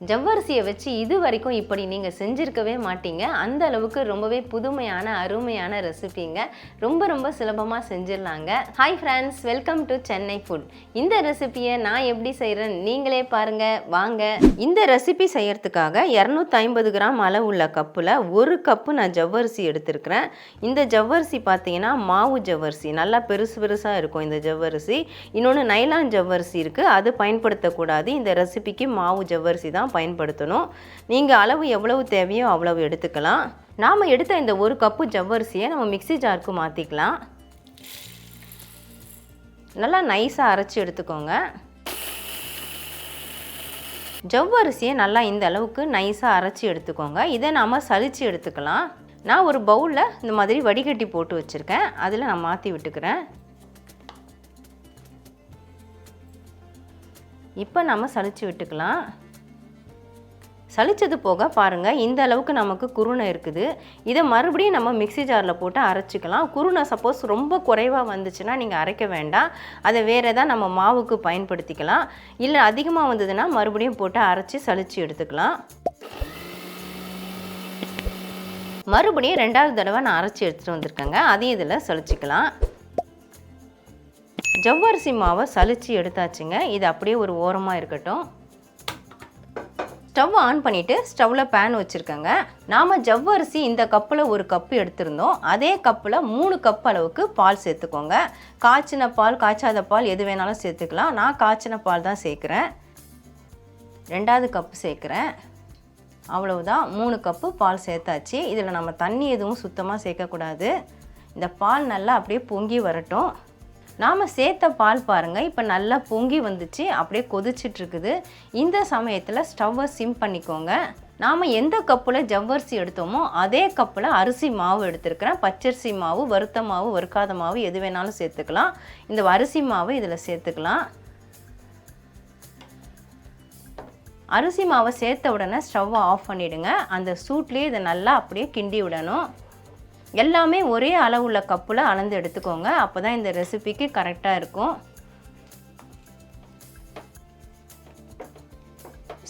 ஜவ்வரிசியை வச்சு இது வரைக்கும் இப்படி நீங்கள் செஞ்சுருக்கவே மாட்டீங்க. அந்த அளவுக்கு ரொம்பவே புதுமையான அருமையான ரெசிபிங்க. ரொம்ப ரொம்ப சுலபமாக செஞ்சிடலாங்க. Hi friends welcome to Chennai food இந்த ரெசிபியை நான் எப்படி செய்கிறேன் நீங்களே பாருங்க. வாங்க. இந்த ரெசிபி செய்யறதுக்காக இரநூத்தி ஐம்பது கிராம் அளவுள்ள கப்பில் ஒரு கப்பு நான் ஜவ்வரிசி எடுத்திருக்கிறேன். இந்த ஜவ்வரிசி பார்த்தீங்கன்னா மாவு ஜவ்வரிசி. நல்லா பெருசு பெருசாக இருக்கும் இந்த ஜவ்வரிசி. இன்னொன்று நைலான் ஜவ்வரிசி இருக்குது அது பயன்படுத்தக்கூடாது. இந்த ரெசிபிக்கு மாவு ஜவ்வரிசி தான் பயன்படுத்தணும். நீங்கள் அளவு எவ்வளவு தேவையோ அவ்வளவு எடுத்துக்கலாம். நாம் எடுத்த இந்த ஒரு கப்பு ஜவ்வரிசியை நம்ம மிக்ஸி ஜாருக்கு மாற்றிக்கலாம் நல்லா நைஸாக அரைச்சி எடுத்துக்கோங்க. ஜவ்வரிசியை நல்லா இந்த அளவுக்கு நைஸாக அரைச்சி எடுத்துக்கோங்க. இதை நாம் சலித்து எடுத்துக்கலாம். நான் ஒரு பவுலில் இந்த மாதிரி வடிகட்டி போட்டு வச்சுருக்கேன். அதில் நான் மாற்றி விட்டுக்கிறேன். இப்போ நம்ம சலிச்சு விட்டுக்கலாம். சளிச்சது போக பாருங்கள் இந்த அளவுக்கு நமக்கு குருணை இருக்குது. இதை மறுபடியும் நம்ம மிக்ஸி ஜாரில் போட்டு அரைச்சிக்கலாம். குருணை சப்போஸ் ரொம்ப குறைவாக வந்துச்சுன்னா நீங்கள் அரைக்க வேண்டாம். அதை வேறு எதாவது நம்ம மாவுக்கு பயன்படுத்திக்கலாம். இல்லை அதிகமாக வந்ததுன்னா மறுபடியும் போட்டு அரைச்சி சளிச்சு எடுத்துக்கலாம். மறுபடியும் ரெண்டாவது தடவை நான் அரைச்சி எடுத்துகிட்டு வந்திருக்கேங்க. அதையும் இதில் சலிச்சிக்கலாம் ஜவ்வரிசி மாவை சளிச்சு எடுத்தாச்சுங்க. இது அப்படியே ஒரு ஓரமாக இருக்கட்டும். ஸ்டவ் ஆன் பண்ணிவிட்டு ஸ்டவ்வில் பேன் வச்சுருக்கேங்க. நாம் ஜவ்வரிசி இந்த கப்பில் ஒரு கப்பு எடுத்திருந்தோம். அதே கப்பில் மூணு கப் அளவுக்கு பால் சேர்த்துக்கோங்க. காய்ச்சின பால் காய்ச்சாத பால் எது வேணாலும் சேர்த்துக்கலாம். நான் காய்ச்சின பால் தான் சேர்க்குறேன். ரெண்டாவது கப்பு சேர்க்குறேன். அவ்வளவுதான். மூணு கப்பு பால் சேர்த்தாச்சு. இதில் நம்ம தண்ணி எதுவும் சுத்தமாக சேர்க்கக்கூடாது. இந்த பால் நல்லா அப்படியே பொங்கி வரட்டும். நாம் சேர்த்த பால் பாருங்கள் இப்போ நல்லா பொங்கி வந்துச்சு. அப்படியே கொதிச்சிட்ருக்குது. இந்த சமயத்தில் ஸ்டவ்வை சிம் பண்ணிக்கோங்க. நாம் எந்த கப்பில் ஜவ்வரிசி எடுத்தோமோ அதே கப்பில் அரிசி மாவு எடுத்துருக்குறேன். பச்சரிசி மாவு வறுத்த மாவு வறுக்காத மாவு எது வேணாலும் சேர்த்துக்கலாம். இந்த அரிசி மாவு இதில் சேர்த்துக்கலாம். அரிசி மாவை சேர்த்த உடனே ஸ்டவ்வை ஆஃப் பண்ணிவிடுங்க அந்த சூட்லேயே இதை நல்லா அப்படியே கிண்டி விடணும். எல்லாமே ஒரே அளவுள்ள கப்பில் அளந்து எடுத்துக்கோங்க. அப்போ தான் இந்த ரெசிபிக்கு கரெக்டாக இருக்கும்.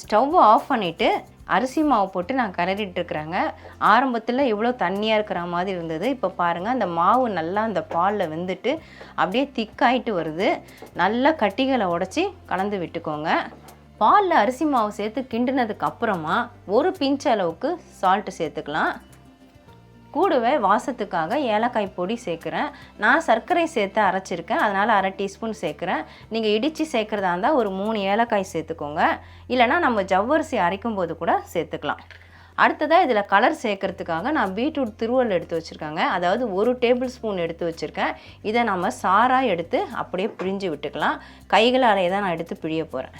ஸ்டவ் ஆஃப் பண்ணிவிட்டு அரிசி மாவு போட்டு நான் கலரிட்டு இருக்கிறேங்க. ஆரம்பத்தில் எவ்வளோ தண்ணியாக இருக்கிற மாதிரி இருந்தது. இப்போ பாருங்கள் அந்த மாவு நல்லா அந்த பாலில் வெந்துட்டு அப்படியே திக்காயிட்டு வருது. நல்லா கட்டிகளை உடச்சி கலந்து விட்டுக்கோங்க. பாலில் அரிசி மாவு சேர்த்து கிண்டினதுக்கு அப்புறமா ஒரு பிஞ்ச் அளவுக்கு சால்ட்டு சேர்த்துக்கலாம். கூடவே வாசத்துக்காக ஏலக்காய் பொடி சேர்க்குறேன். நான் சர்க்கரை சேர்த்து அரைச்சிருக்கேன். அதனால் அரை டீஸ்பூன் சேர்க்குறேன். நீங்கள் இடித்து சேர்க்குறதா இருந்தால் ஒரு மூணு ஏலக்காய் சேர்த்துக்கோங்க. இல்லைனா நம்ம ஜவ்வரிசி அரைக்கும் போது கூட சேர்த்துக்கலாம். அடுத்ததாக இதில் கலர் சேர்க்கறதுக்காக நான் பீட்ரூட் திருவல் எடுத்து வச்சுருக்காங்க. அதாவது ஒரு டேபிள் ஸ்பூன் எடுத்து வச்சுருக்கேன். இதை நம்ம சாராக எடுத்து அப்படியே பிழிஞ்சு விட்டுக்கலாம். கைகளாலே தான் நான் எடுத்து பிழிய போகிறேன்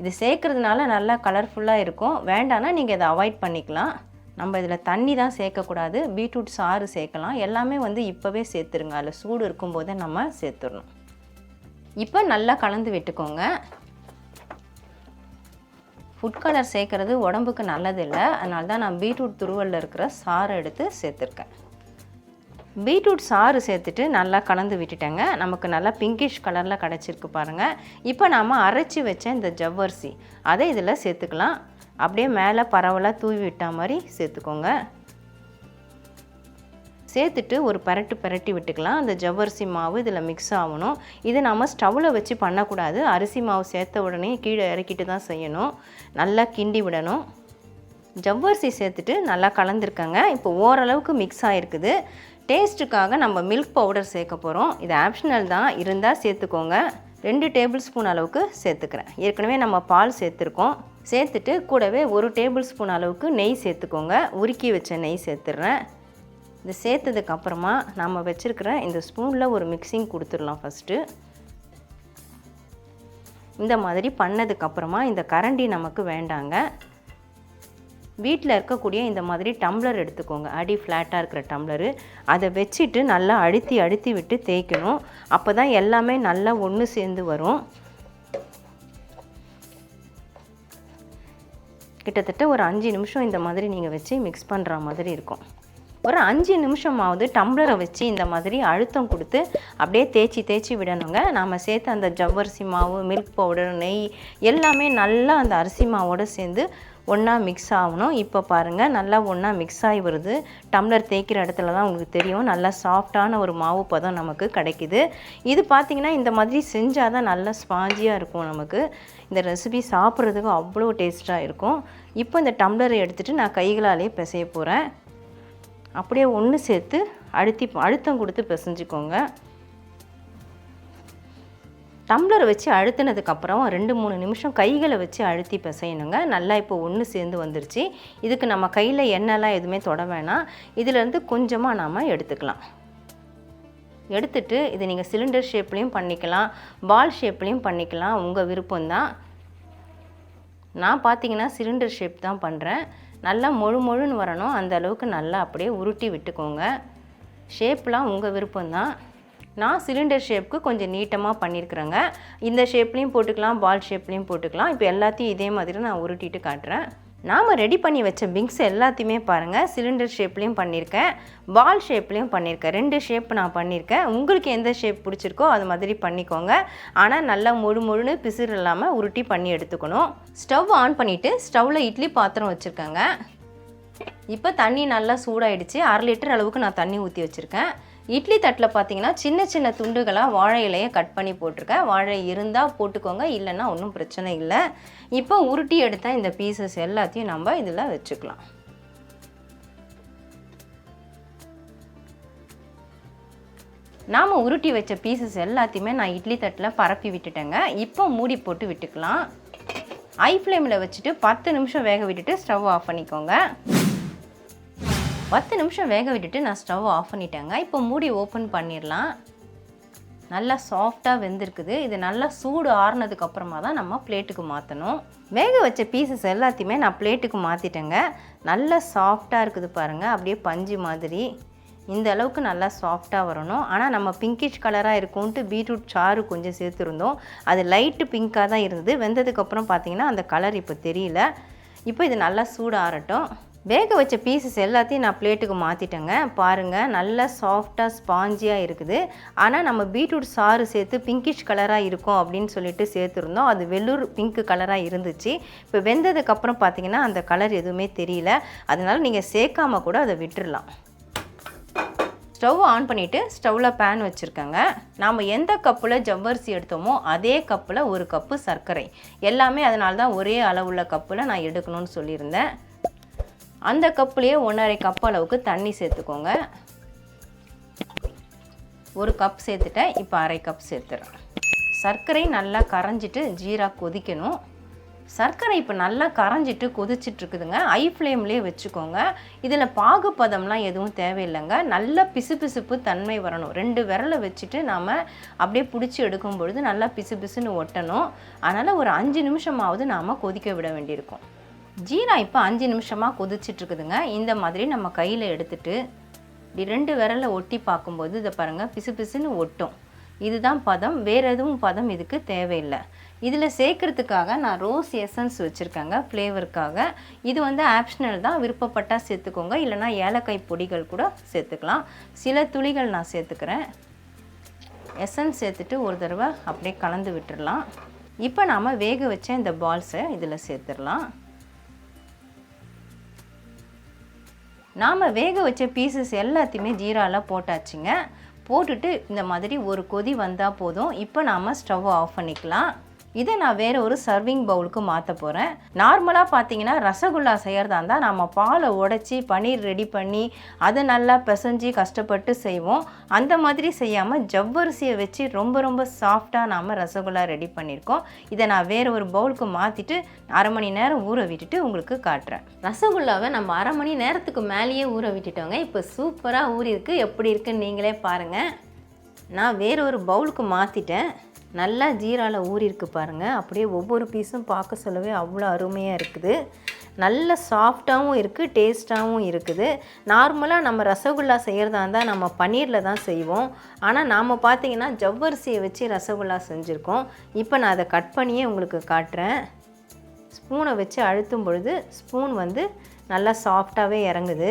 இது சேர்க்குறதுனால நல்லா கலர்ஃபுல்லாக இருக்கும். வேண்டாம்னா நீங்கள் இதை அவாய்ட் பண்ணிக்கலாம். நம்ம இதில் தண்ணி தான் சேர்க்கக்கூடாது பீட்ரூட் சாறு சேர்க்கலாம். எல்லாமே வந்து இப்போவே சேர்த்துருங்க. அதில் சூடு இருக்கும்போதே நம்ம சேர்த்துடணும். இப்போ நல்லா கலந்து விட்டுக்கோங்க. ஃபுட் கலர் சேர்க்குறது உடம்புக்கு நல்லதில்லை. அதனால தான் நான் பீட்ரூட் துருவலில் இருக்கிற சாறை எடுத்து சேர்த்துருக்கேன். பீட்ரூட் சாறு சேர்த்துட்டு நல்லா கலந்து விட்டுட்டேங்க. நமக்கு நல்லா பிங்கிஷ் கலரில் கிடச்சிருக்கு பாருங்கள் இப்போ நாம் அரைச்சி வச்ச இந்த ஜவ்வரிசி அதை இதில் சேர்த்துக்கலாம். அப்படியே மேலே பரவலாக தூவி விட்டா மாதிரி சேர்த்துக்கோங்க. சேர்த்துட்டு ஒரு பரட்டு பரட்டி விட்டுக்கலாம். அந்த ஜவ்வரிசி மாவு இதில் மிக்ஸ் ஆகணும். இது நம்ம ஸ்டவ்வில் வச்சு பண்ணக்கூடாது. அரிசி மாவு சேர்த்த உடனே கீழே இறக்கிட்டு தான் செய்யணும். நல்லா கிண்டி விடணும். ஜவ்வரிசி சேர்த்துட்டு நல்லா கலந்துருக்கங்க. இப்போ ஓரளவுக்கு மிக்ஸ் ஆகிருக்குது டேஸ்ட்டுக்காக நம்ம மில்க் பவுடர் சேர்க்க போகிறோம் இது ஆப்ஷனல் தான். இருந்தால் சேர்த்துக்கோங்க. ரெண்டு டேபிள் ஸ்பூன் அளவுக்கு சேர்த்துக்கிறேன். ஏற்கனவே நம்ம பால் சேர்த்துருக்கோம். சேர்த்துட்டு கூடவே ஒரு டேபிள் ஸ்பூன் அளவுக்கு நெய் சேர்த்துக்கோங்க. உருக்கி வச்ச நெய் சேர்த்துட்றேன் இது சேர்த்ததுக்கப்புறமா நம்ம வச்சுருக்கிற இந்த ஸ்பூனில் ஒரு மிக்சிங் கொடுத்துடலாம் ஃபஸ்ட்டு இந்த மாதிரி பண்ணதுக்கப்புறமா இந்த கரண்டி நமக்கு வேண்டாங்க. வீட்டில் இருக்கக்கூடிய இந்த மாதிரி டம்ளர் எடுத்துக்கோங்க. அடி ஃப்ளாட்டாக இருக்கிற டம்ளரு. அதை வச்சுட்டு நல்லா அழுத்தி அழுத்தி விட்டு தேய்க்கணும். அப்போ தான் எல்லாமே நல்லா ஒன்று சேர்ந்து வரும். கிட்டத்தட்ட ஒரு அஞ்சு நிமிஷம் இந்த மாதிரி நீங்கள் வச்சு மிக்ஸ் பண்ணுற மாதிரி இருக்கும். ஒரு அஞ்சு நிமிஷமாவது டம்ளரை வச்சு இந்த மாதிரி அழுத்தம் கொடுத்து அப்படியே தேய்ச்சி தேய்ச்சி விடணுங்க. நாம் சேர்த்து அந்த ஜவ்வரிசி மாவு மில்க் பவுடர் நெய் எல்லாமே நல்லா அந்த அரிசி மாவோடு சேர்ந்து ஒன்றா மிக்ஸ் ஆகணும். இப்போ பாருங்கள் நல்லா ஒன்றா மிக்ஸ் ஆகி வருது. டம்ளர் தேய்க்கிற இடத்துல தான் உங்களுக்கு தெரியும். நல்லா சாஃப்டான ஒரு மாவு பதம் நமக்கு கிடைக்குது. இது பார்த்திங்கன்னா இந்த மாதிரி செஞ்சால் தான் நல்லா ஸ்பாஞ்சியாக இருக்கும் நமக்கு. இந்த ரெசிபி சாப்பிட்றதுக்கு அவ்வளோ டேஸ்ட்டாக இருக்கும். இப்போ இந்த டம்ளரை எடுத்துகிட்டு நான் கைகளாலே பிசைய போகிறேன் அப்படியே ஒன்று சேர்த்து அழுத்தி அழுத்தம் கொடுத்து பிசைஞ்சிக்கோங்க. டம்ளர் வச்சு அழுத்தினதுக்கப்புறம் ரெண்டு மூணு நிமிஷம் கைகளை வச்சு அழுத்தி பிசையணுங்க. நல்லா இப்போ ஒன்று சேர்ந்து வந்துருச்சு. இதுக்கு நம்ம கையில் எண்ணெய்லாம் எதுவுமே தொட வேணாம். இதிலேருந்து கொஞ்சமாக நாம் எடுத்துக்கலாம். எடுத்துட்டு இது நீங்கள் சிலிண்டர் ஷேப்லேயும் பண்ணிக்கலாம். பால் ஷேப்லேயும் பண்ணிக்கலாம். உங்கள் விருப்பம்தான். நான் பார்த்தீங்கன்னா சிலிண்டர் ஷேப் தான் பண்ணுறேன் நல்லா மொழு மொழுன்னு வரணும். அந்த அளவுக்கு நல்லா அப்படியே உருட்டி விட்டுக்கோங்க. ஷேப்லாம் உங்கள் விருப்பம்தான். நான் சிலிண்டர் ஷேப்புக்கு கொஞ்சம் நீட்டமாக பண்ணியிருக்கிறேங்க இந்த ஷேப்லேயும் போட்டுக்கலாம் பால் ஷேப்லேயும் போட்டுக்கலாம். இப்போ எல்லாத்தையும் இதே மாதிரி நான் உருட்டிட்டு காட்டுறேன். நாம் ரெடி பண்ணி வச்ச பிங்ஸ் எல்லாத்தையுமே பாருங்கள் சிலிண்டர் ஷேப்லேயும் பண்ணியிருக்கேன் பால் ஷேப்லேயும் பண்ணியிருக்கேன் ரெண்டு ஷேப் நான் பண்ணியிருக்கேன் உங்களுக்கு எந்த ஷேப் பிடிச்சிருக்கோ அது மாதிரி பண்ணிக்கோங்க. ஆனால் நல்லா முழு முழுன்னு பிசுறு இல்லாமல் உருட்டி பண்ணி எடுத்துக்கணும். ஸ்டவ் ஆன் பண்ணிவிட்டு ஸ்டவ்வில் இட்லி பாத்திரம் வச்சுருக்கேங்க. இப்போ தண்ணி நல்லா சூடாயிடுச்சு. அரை லிட்டர் அளவுக்கு நான் தண்ணி ஊற்றி வச்சுருக்கேன். இட்லி தட்டில் பார்த்தீங்கன்னா சின்ன சின்ன துண்டுகளாக வாழை இலையை கட் பண்ணி போட்டிருக்கேன். வாழை இருந்தால் போட்டுக்கோங்க இல்லைன்னா ஒன்றும் பிரச்சனை இல்லை. இப்போ உருட்டி எடுத்த இந்த பீசஸ் எல்லாத்தையும் நம்ம இதில் வச்சுக்கலாம். நாம் உருட்டி வச்ச பீசஸ் எல்லாத்தையுமே நான் இட்லி தட்டில் பரப்பி விட்டுட்டேங்க. இப்போ மூடி போட்டு விட்டுக்கலாம். ஐ ஃப்ளேமில் வச்சுட்டு பத்து நிமிஷம் வேக விட்டுட்டு ஸ்டவ் ஆஃப் பண்ணிக்கோங்க. பத்து நிமிஷம் வேக விட்டுட்டு நான் ஸ்டவ் ஆஃப் பண்ணிட்டேங்க. இப்போ மூடி ஓப்பன் பண்ணிடலாம். நல்லா சாஃப்டாக வெந்திருக்குது. இது நல்லா சூடு ஆறுனதுக்கு அப்புறமா தான் நம்ம பிளேட்டுக்கு மாற்றணும் வேக வச்ச பீசஸ் எல்லாத்தையுமே நான் பிளேட்டுக்கு மாற்றிட்டேங்க நல்லா சாஃப்டாக இருக்குது பாருங்கள் அப்படியே பஞ்சு மாதிரி. இந்த அளவுக்கு நல்லா சாஃப்டாக வரணும். ஆனால் நம்ம பிங்கிஷ் கலராக இருக்கும்ன்ட்டு பீட்ரூட் சாறு கொஞ்சம் சேர்த்துருந்தோம். அது லைட்டு பிங்காக தான் இருந்தது. வெந்ததுக்கப்புறம் பார்த்தீங்கன்னா அந்த கலர் இப்போ தெரியல. இப்போ இது நல்லா சூடு ஆறட்டும். வேக வச்ச பீசஸ் எல்லாத்தையும் நான் பிளேட்டுக்கு மாற்றிட்டேங்க பாருங்கள் நல்லா சாஃப்டாக ஸ்பாஞ்சியாக இருக்குது. ஆனால் நம்ம பீட்ரூட் சாறு சேர்த்து பிங்கிஷ் கலராக இருக்கும் அப்படின்னு சொல்லிட்டு சேர்த்துருந்தோம். அது வெள்ளூர் பிங்க் கலராக இருந்துச்சு. இப்போ வெந்ததுக்கப்புறம் பார்த்தீங்கன்னா அந்த கலர் எதுவுமே தெரியல. அதனால் நீங்கள் சேர்க்காம கூட அதை விட்டுறலாம். ஸ்டவ் ஆன் பண்ணிவிட்டு ஸ்டவ்வில் பேன் வச்சுருக்கேங்க. நாம் எந்த கப்பில் ஜவ்வரிசி எடுத்தோமோ அதே கப்பில் ஒரு கப்பு சர்க்கரை. எல்லாமே அதனால தான் ஒரே அளவுள்ள கப்பில் நான் எடுக்கணும்னு சொல்லியிருந்தேன். அந்த கப்புலேயே ஒன்றரை கப் அளவுக்கு தண்ணி சேர்த்துக்கோங்க. ஒரு கப் சேர்த்துட்டேன் இப்போ அரை கப் சேர்த்துறேன். சர்க்கரை நல்லா கரைஞ்சிட்டு ஜீரா கொதிக்கணும். சர்க்கரை இப்போ நல்லா கரைஞ்சிட்டு கொதிச்சிட்டு இருக்குதுங்க. ஐ ஃப்ளேம்லேயே வச்சுக்கோங்க. இதில் பாகுபதம்லாம் எதுவும் தேவையில்லைங்க. நல்ல பிசுபிசுப்பு தன்மை வரணும். ரெண்டு விரலை வச்சுட்டு நாம் அப்படியே பிடிச்சி எடுக்கும் பொழுது நல்லா பிசுபிசுன்னு ஒட்டணும். அதனால் ஒரு அஞ்சு நிமிஷமாவது நாம் கொதிக்க விட வேண்டியிருக்கும். ஜீரா இப்போ அஞ்சு நிமிஷமாக கொதிச்சிட்டு இருக்குதுங்க இந்த மாதிரி நம்ம கையில் எடுத்துட்டு இப்படி ரெண்டு விரலை ஒட்டி பார்க்கும்போது இதை பாருங்கள் பிசு பிசுன்னு ஒட்டும். இதுதான் பதம் வேறு எதுவும் பதம் இதுக்கு தேவையில்லை. இதில் சேர்க்கறதுக்காக நான் ரோஸ் எசன்ஸ் வச்சுருக்கேங்க ஃப்ளேவருக்காக. இது வந்து ஆப்ஷனல் தான் விருப்பப்பட்டால் சேர்த்துக்கோங்க இல்லைனா ஏலக்காய் பொடிகள் கூட சேர்த்துக்கலாம். சில துளிகள் நான் சேர்த்துக்கிறேன். எசன்ஸ் சேர்த்துட்டு ஒரு தடவை அப்படியே கலந்து விட்டுடலாம் இப்போ நாம் வேக வச்ச இந்த பால்ஸை இதில் சேர்த்துடலாம். நாம் வேக வச்ச பீசஸ் எல்லாத்தையுமே ஜீராவில் போட்டாச்சுங்க. போட்டுட்டு இந்த மாதிரி ஒரு கொதி வந்தால் போதும். இப்போ நாம் ஸ்டவ் ஆஃப் பண்ணிக்கலாம். இதை நான் வேறு ஒரு சர்விங் பவுலுக்கு மாற்ற போகிறேன் நார்மலாக பார்த்தீங்கன்னா ரசகுல்லா செய்கிறதா இருந்தால் நம்ம பாலை உடச்சி பன்னீர் ரெடி பண்ணி அதை நல்லா பிசைஞ்சு கஷ்டப்பட்டு செய்வோம். அந்த மாதிரி செய்யாமல் ஜவ்வரிசியை வச்சு ரொம்ப ரொம்ப சாஃப்டாக நாம் ரசகுல்லா ரெடி பண்ணியிருக்கோம் இதை நான் வேறு ஒரு பவுலுக்கு மாற்றிட்டு அரை மணி நேரம் ஊற விட்டுட்டு உங்களுக்கு காட்டுறேன். ரசகுல்லாவை நம்ம அரை மணி நேரத்துக்கு மேலேயே ஊற விட்டுட்டோங்க. இப்போ சூப்பராக ஊறிருக்கு எப்படி இருக்குன்னு நீங்களே பாருங்கள் நான் வேறு ஒரு பவுலுக்கு மாற்றிட்டேன் நல்லா ஜீராவில் ஊறிருக்கு பாருங்கள் அப்படியே ஒவ்வொரு பீஸும் பார்க்க சொல்லவே அவ்வளோ அருமையாக இருக்குது. நல்ல சாஃப்டாகவும் இருக்குது டேஸ்ட்டாகவும் இருக்குது. நார்மலாக நம்ம ரசகுல்லா செய்கிறதா இருந்தால் நம்ம பன்னீரில் தான் செய்வோம். ஆனால் நாம் பார்த்தீங்கன்னா ஜவ்வரிசியை வச்சு ரசகுல்லா செஞ்சுருக்கோம். இப்போ நான் அதை கட் பண்ணியே உங்களுக்கு காட்டுறேன். ஸ்பூனை வச்சு அழுத்தும் பொழுது ஸ்பூன் வந்து நல்லா சாஃப்டாகவே இறங்குது.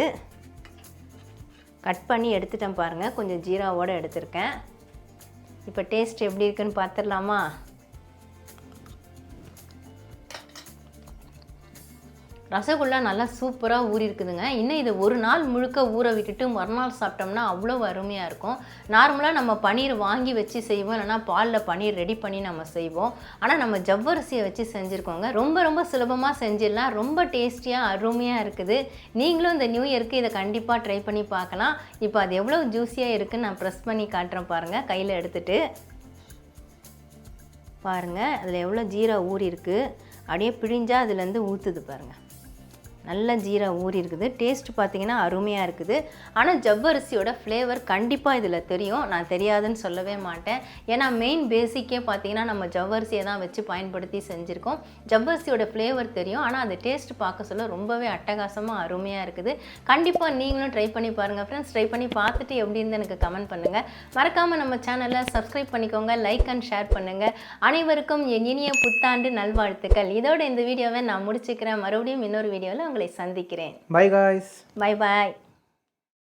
கட் பண்ணி எடுத்துட்டேன் பாருங்கள் கொஞ்சம் ஜீராவோடு எடுத்திருக்கேன். இப்போ டேஸ்ட் எப்படி இருக்குன்னு பார்த்துடலாமா? ரசகுல்லா நல்லா சூப்பராக ஊறி இருக்குதுங்க இன்னும் இதை ஒரு நாள் முழுக்க ஊற விட்டுட்டு மறுநாள் சாப்பிட்டோம்னா அவ்வளோ அருமையாக இருக்கும். நார்மலாக நம்ம பன்னீர் வாங்கி வச்சு செய்வோம். இல்லைனா பாலில் பன்னீர் ரெடி பண்ணி நம்ம செய்வோம். ஆனால் நம்ம ஜவ்வரிசியை வச்சு செஞ்சுருக்கோங்க. ரொம்ப ரொம்ப சுலபமாக செஞ்சிடலாம். ரொம்ப டேஸ்டியாக அருமையாக இருக்குது. நீங்களும் இந்த நியூ இயருக்கு இதை கண்டிப்பாக ட்ரை பண்ணி பார்க்கலாம். இப்போ அது எவ்வளோ ஜூஸியாக இருக்குதுன்னு நான் ப்ரெஸ் பண்ணி காட்டுறேன் பாருங்கள் கையில் எடுத்துகிட்டு பாருங்கள் அதில் எவ்வளோ ஜீரா ஊறி இருக்குது அப்படியே பிழிஞ்சால் அதுலேருந்து ஊற்றுது பாருங்கள் நல்ல ஜீரா ஊறி இருக்குது. டேஸ்ட் பார்த்தீங்கன்னா அருமையாக இருக்குது. ஆனால் ஜவ்வரிசியோட ஃப்ளேவர் கண்டிப்பாக இதில் தெரியும். நான் தெரியாதுன்னு சொல்லவே மாட்டேன். ஏன்னா மெயின் பேசிக்கே பார்த்தீங்கன்னா நம்ம ஜவ்வரிசியை தான் வச்சு பயன்படுத்தி செஞ்சுருக்கோம். ஜவ்வரிசியோட ஃப்ளேவர் தெரியும். ஆனால் அது டேஸ்ட் பார்க்க சொல்ல ரொம்பவே அட்டகாசமாக அருமையாக இருக்குது. கண்டிப்பாக நீங்களும் ட்ரை பண்ணி பாருங்கள் ஃப்ரெண்ட்ஸ் ட்ரை பண்ணி பார்த்துட்டு எப்படி இருந்து எனக்கு கமெண்ட் பண்ணுங்கள் மறக்காமல் நம்ம சேனலை சப்ஸ்கிரைப் பண்ணிக்கோங்க லைக் அண்ட் ஷேர் பண்ணுங்கள் அனைவருக்கும் என் இனிய புத்தாண்டு நல்வாழ்த்துக்கள். இதோட இந்த வீடியோவை நான் முடிச்சுக்கிறேன். மறுபடியும் இன்னொரு வீடியோவில் உங்களை சந்திக்கிறேன். By guys bye bye